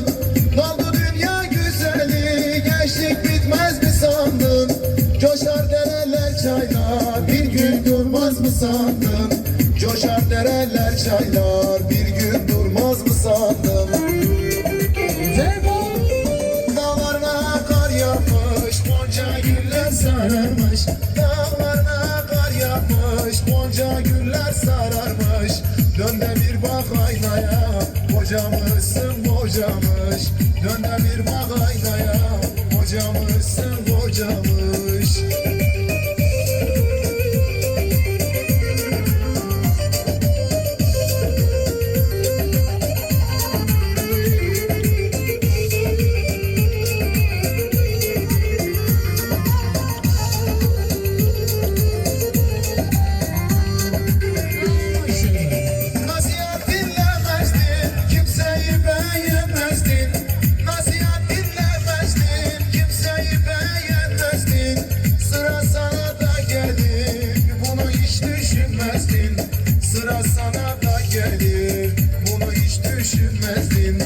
sandın? Lan güzeli gençlik bitmez mi sandın? Coşar dereler çaylar bir gün durmaz mı sandın? Coşar dereler çaylar bir gün durmaz mı sandın? Dağlarına kar yapmış Gonca güller sararmış. Dağlarına kar yapmış Gonca güller sararmış. Dön bir bak aynaya Kocamız kocamış Dön de bir bak aynaya Kocamışsın kocamış Sıra sana da gelir, bunu hiç düşünmezdin.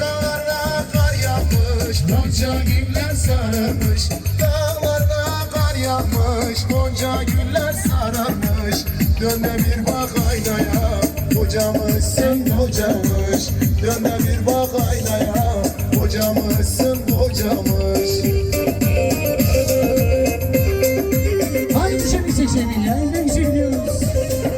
Dağlarda kar yağmış, gonca güller sararmış. Dağlarda kar yağmış, gonca güller sararmış. Dön de bir bak aynaya, kocamışsın kocamış. Dön de bir bak aynaya, kocamışsın